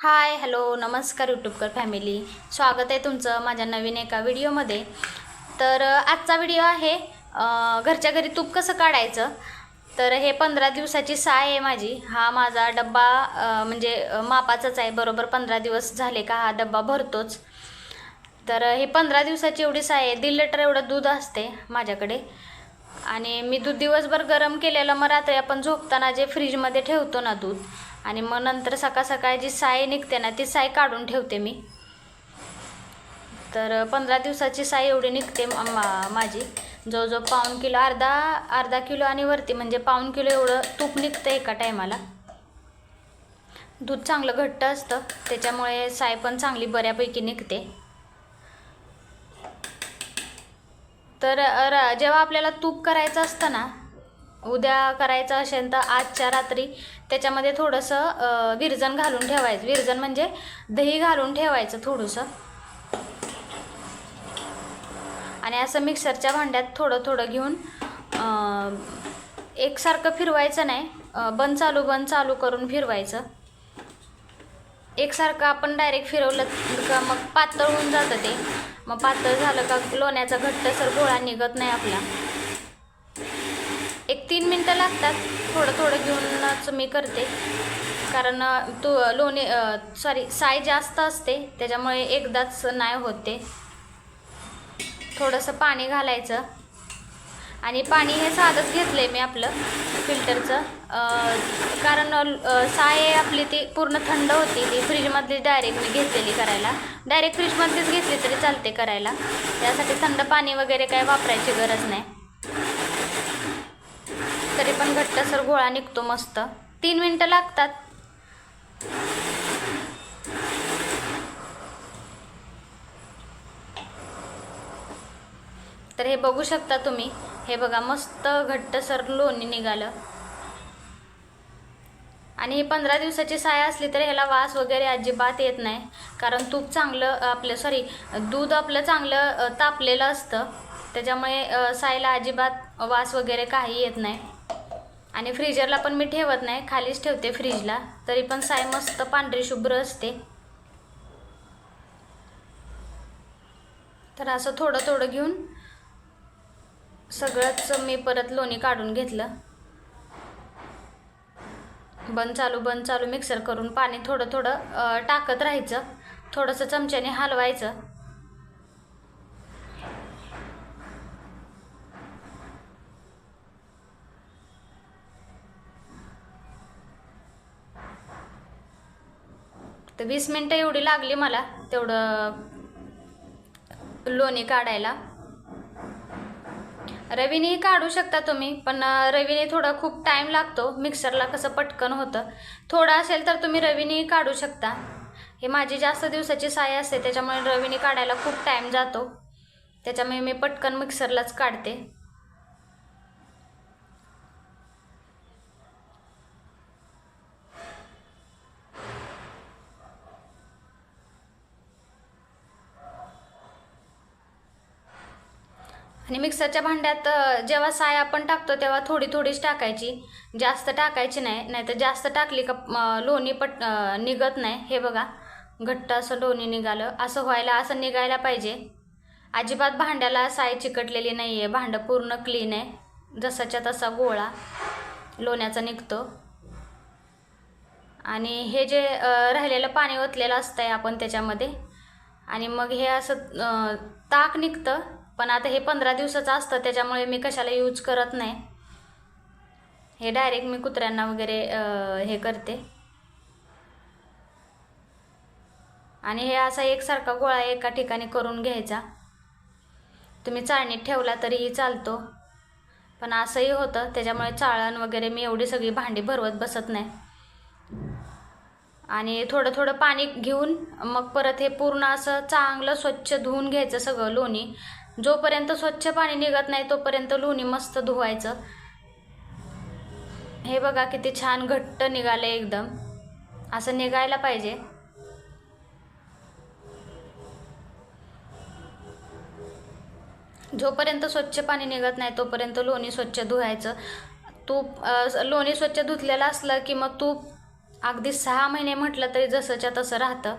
Hi hello नमस्कार यूट्यूबकर family. स्वागत आहे तुमचं माझ्या नवीन एका व्हिडिओमध्ये. तर आजचा व्हिडिओ आहे घरच्या घरी तूप कसं काढायचं? तर हे पंधरा दिवसाची साय आहे माझी. हा माझा डब्बा म्हणजे मापाचाच आहे. बरोबर पंधरा दिवस झाले का हा डब्बा भरतोच. तर हे पंधरा दिवसाची एवढी साय आहे. दीड लिटर एवढं दूध असते माझ्याकडे. आणि मी दूध दिवसभर गरम केलेलं मग रात्री आपण झोपताना जे फ्रीजमध्ये ठेवतो ना दूध आणि मग नंतर सकाळ सकाळी जी साय निघते ना ती साय काढून ठेवते मी. तर पंधरा दिवसाची साय एवढी निघते मा- माझी. जवळजवळ पाऊण किलो अर्धा अर्धा किलो आणि वरती म्हणजे पाऊण किलो एवढं तूप निघतं एका टायमाला. दूध चांगलं घट्ट असतं त्याच्यामुळे साय पण चांगली बऱ्यापैकी निघते. तर र जेव्हा आपल्याला तूप करायचं असतं ना उद्या करायचं असेल तर आजच्या रात्री त्याच्यामध्ये थोडंसं विरजन विरजण घालून ठेवायचं. विरजण म्हणजे दही घालून ठेवायचं थोडंसं. आणि असं मिक्सरच्या भांड्यात थोडं थोडं घेऊन एकसारखं फिरवायचं नाही. बंद चालू बंद चालू करून फिरवायचं. एकसारखं आपण डायरेक्ट फिरवलं का मग पातळ होऊन जातं ते. मग पातळ झालं का लोण्याचा घट्टसर गोळा निघत नाही आपला. एक तीन मिनटं लागतात. थोडं थोडं घेऊनच मी करते. कारण तू लोणी सॉरी साय जास्त असते त्याच्यामुळे एकदाच नाही होत. थोडंसं पाणी घालायचं. आणि पाणी हे साधंच घेतलं आहे मी आपलं फिल्टरचं. कारण साय आपली ती पूर्ण थंड होती. ती फ्रीजमधली डायरेक्ट मी घेतलेली करायला. डायरेक्ट फ्रीजमधलीच घेतली तरी चालते करायला. त्यासाठी थंड पाणी वगैरे काय वापरायची गरज नाही. तरी पण घट्टसर गोळा निघतो मस्त. तीन मिनटं लागतात. तर हे बघू शकता तुम्ही. हे बघा मस्त घट्टसर लोणी निघालं. आणि हे पंधरा दिवसाची साय असली तर ह्याला वास वगैरे अजिबात येत नाही. कारण तूप चांगलं आपलं सॉरी दूध आपलं चांगलं तापलेलं असतं. त्याच्यामुळे सायला अजिबात वास वगैरे काही येत नाही. आणि फ्रीजरला पण मी ठेवत नाही खालीच ठेवते फ्रीजला तरी पण साय मस्त पांढरी शुभ्र असते. तर असं थोडं थोडं घेऊन सगळंच मी परत लोणी काढून घेतलं. बंद चालू बंद चालू मिक्सर करून पाणी थोडं थोडं टाकत राहायचं. थोडंसं चमच्याने हलवायचं. वीस मिनटं एवढी लागली मला तेवढं लोणी काढायला. रवीनेही काढू शकता तुम्ही पण रवीने थोडा खूप टाईम लागतो मिक्सरला कसं पटकन होतं. थोडं असेल तर तुम्ही रवीनेही काढू शकता. हे माझी जास्त दिवसाची साय असते त्याच्यामुळे रवीने काढायला खूप टाईम जातो. त्याच्यामुळे मी पटकन मिक्सरलाच काढते. आणि मिक्सरच्या भांड्यात जेव्हा साय आपण टाकतो तेव्हा थोडी थोडीच टाकायची. जास्त टाकायची नाही नाहीतर जास्त टाकली का लोणी पट निघत नाही. हे बघा घट्ट असं लोणी निघालं. असं व्हायला असं निघायला पाहिजे. अजिबात भांड्याला साय चिकटलेली नाही आहे भांडं पूर्ण क्लीन आहे. जसाच्या तसा गोळा लोण्याचा निघतो. आणि हे जे राहिलेलं पाणी ओतलेलं असतं आहे आपण त्याच्यामध्ये आणि मग हे असं ताक निघतं. पण आता हे पंधरा दिवसाचं असतं त्याच्यामुळे मी कशाला यूज करत नाही. हे डायरेक्ट मी कुत्र्यांना वगैरे हे करते. आणि हे असा एकसारखा गोळा एका ठिकाणी करून घ्यायचा. तुम्ही चाळणीत ठेवला तरीही चालतो. पण असंही होतं त्याच्यामुळे चाळण वगैरे मी एवढी सगळी भांडी भरवत बसत नाही. आणि थोडं थोडं पाणी घेऊन मग परत हे पूर्ण असं चांगलं स्वच्छ धुवून घ्यायचं सगळं लोणी. जोपर्यंत स्वच्छ पाणी निघत नाही तोपर्यंत लोणी मस्त धुवायचं. हे बघा किती छान घट्ट निघालं एकदम. असं निघायला पाहिजे. जोपर्यंत स्वच्छ पाणी निघत नाही तोपर्यंत लोणी स्वच्छ धुवायचं. तूप लोणी स्वच्छ धुतलेलं असलं की मग तूप अगदी सहा महिने म्हटलं तरी जसंच्या तसं राहतं.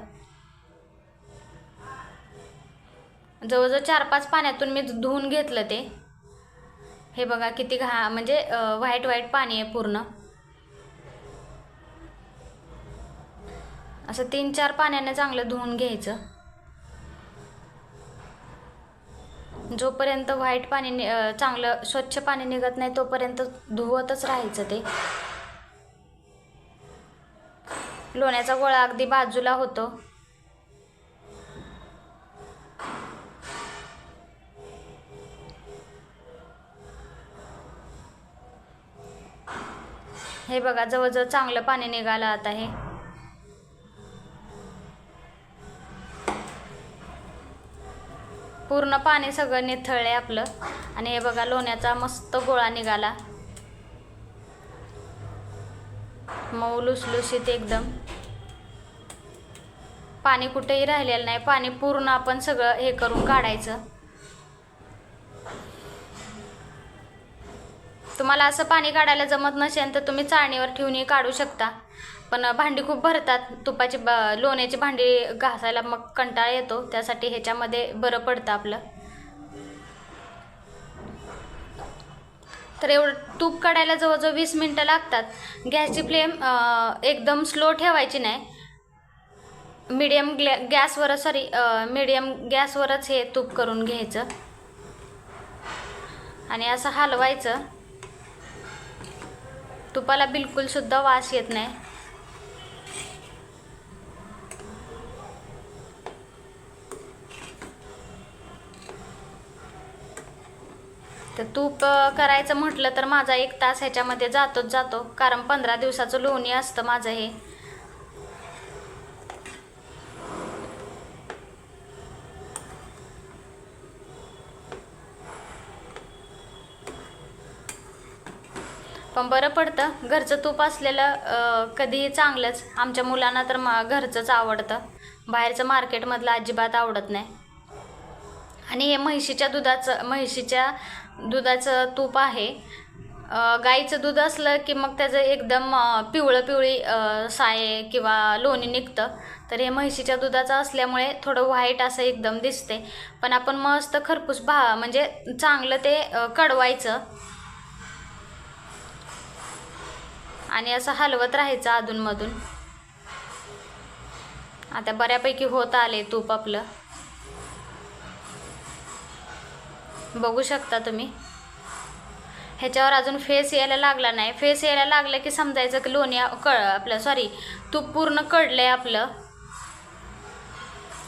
जवळजवळ चार पाच पाण्यातून मी धुवून घेतलं ते. हे बघा किती घा म्हणजे व्हाईट व्हाईट पाणी आहे पूर्ण. असं तीन चार पाण्याने चांगलं धुवून घ्यायचं. जोपर्यंत व्हाईट पाणी नि- चांगलं स्वच्छ पाणी निघत नाही तोपर्यंत धुवतच राहायचं ते. लोण्याचा गोळा अगदी बाजूला होतो. हे बघा जवळजवळ चांगलं पाणी निघालं आता हे. पूर्ण पाणी सगळं निथळले आपलं. आणि हे बघा लोण्याचा मस्त गोळा निघाला. मऊ लुसलुशीत एकदम. पाणी कुठेही राहिलेलं नाही. पाणी पूर्ण आपण सगळं हे करून काढायचं. तुम्हाला असं पाणी काढायला जमत नसेल तर तुम्ही चाळणीवर ठेवूनही काढू शकता. पण भांडी खूप भरतात. तुपाची ब लोण्याची भांडी घासायला मग कंटाळा येतो. त्यासाठी ह्याच्यामध्ये बरं पडतं आपलं. तर एवढं तूप काढायला जवळजवळ वीस मिनटं लागतात. गॅसची फ्लेम एकदम स्लो ठेवायची नाही. मीडियम ग्लॅ गॅसवर सॉरी मीडियम गॅसवरच हे तूप करून घ्यायचं. आणि असं हलवायचं. तुपाला बिलकुलसुद्धा वास येत नाही. तर तूप करायचं म्हटलं तर माझा एक तास ह्याच्यामध्ये जातोच जातो. कारण पंधरा दिवसाचं लोणी असतं माझं हे. पण बरं पडतं. घरचं तूप असलेलं कधीही चांगलंच. आमच्या मुलांना तर मा घरचंच आवडतं. बाहेरचं मार्केटमधलं अजिबात आवडत नाही. आणि हे म्हैशीच्या दुधाचं म्हैशीच्या दुधाचं तूप आहे. गाईचं दूध असलं की मग त्याचं एकदम पिवळं पिवळी साय किंवा लोणी निघतं. तर हे म्हैशीच्या दुधाचं असल्यामुळे थोडं व्हाईट असं एकदम दिसते. पण आपण मस्त खरपूस भा म्हणजे चांगलं ते कडवायचं. आणि असं हलवत राहायचं अधूनमधून. आता बऱ्यापैकी होत आले तूप आपलं. बघू शकता तुम्ही. ह्याच्यावर अजून फेस यायला लागला नाही. फेस यायला लागलं की समजायचं की लोणी कळ आपलं सॉरी तूप पूर्ण कडलं आहे आपलं.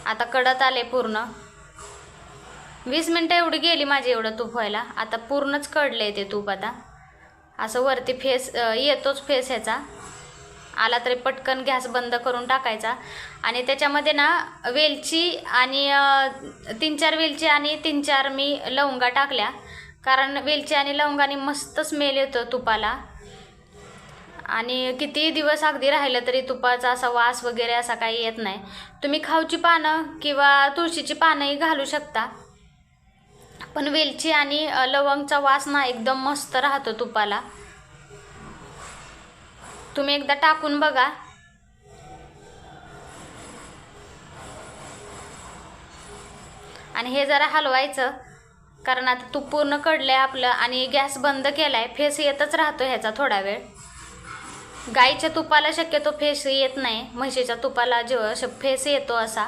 आता कडत आले पूर्ण. वीस मिनटं एवढी गेली माझी एवढं तूप व्हायला. आता पूर्णच कळलं आहे ते तूप आता. असं वरती फेस येतोच फेस ह्याचा. आला तरी पटकन गॅस बंद करून टाकायचा. आणि त्याच्यामध्ये ना वेलची आणि तीन चार वेलची आणि तीन चार मी लवंगा टाकल्या. कारण वेलची आणि लवंगाने मस्त स्मेल येतो तुपाला. आणि किती दिवस अगदी राहिलं तरी तुपाचा असा वास वगैरे असा काही येत नाही. तुम्ही खाऊची पानं किंवा तुळशीची पानंही घालू शकता. पण वेलची आणि लवंगचा वास ना एकदम मस्त राहतो तुपाला. तुम्ही एकदा टाकून बघा. आणि हे जरा हलवायचं कारण आता तूप पूर्ण कडलं आहे आपलं आणि गॅस बंद केला आहे फेस येतच राहतो ह्याचा थोडा वेळ. गाईच्या तुपाला शक्यतो फेस येत नाही म्हशीच्या तुपाला जेव्हा श- फेस येतो असा.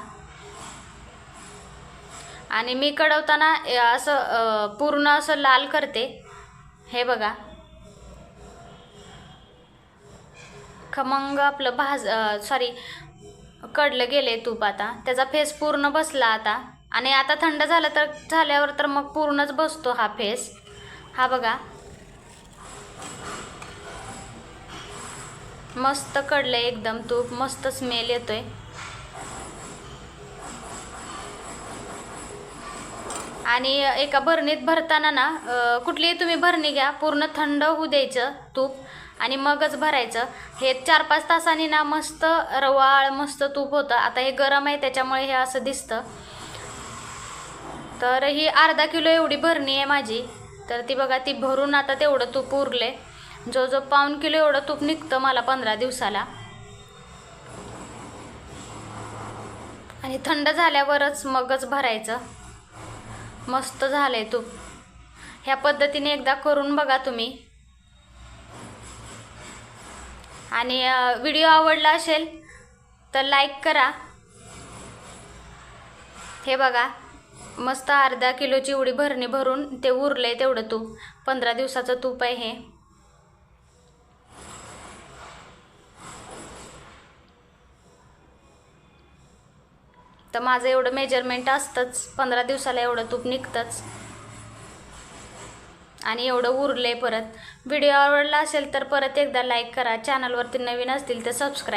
आणि मी कडवताना असं पूर्ण असं लाल करते. हे बघा. खमंग आपलं भाज सॉरी कडलं गेले तूप आता. त्याचा फेस पूर्ण बसला आता. आणि आता थंड झालं तर झाल्यावर तर मग पूर्णच बसतो हा फेस हा बघा. मस्त कडलं एकदम तूप. मस्त स्मेल येतोय. आणि एका भरणीत भरताना ना कुठलीही तुम्ही भरणी घ्या. पूर्ण थंड होऊ द्यायचं तूप. आणि मगच भरायचं. हे चार पाच तासांनी ना मस्त रवाळ मस्त तूप होतं. आता हे गरम आहे त्याच्यामुळे हे असं दिसतं. तर ही अर्धा किलो एवढी भरणी आहे माझी. तर ती बघा ती भरून आता तेवढं तूप उरले जो जो पाऊन किलो एवढं तूप निघतं मला पंधरा दिवसाला. आणि थंड झाल्यावरच मगच भरायचं. मस्त झालं आहे तूप. ह्या पद्धतीने एकदा करून बघा तुम्ही. आणि व्हिडिओ आवडला असेल तर लाईक करा. हे बघा मस्त अर्धा किलोची एवढी भरणी भरून ते उरले तेवढं तूप. पंधरा दिवसाचं तूप आहे हे. तर माझं एवढं मेजरमेंट असतंच. पंधरा दिवसाला एवढं तूप निघतंच. आणि एवढं उरले परत. व्हिडिओ आवडला असेल तर परत एकदा लाईक करा. चॅनलवरती नवीन असतील तर सबस्क्राईब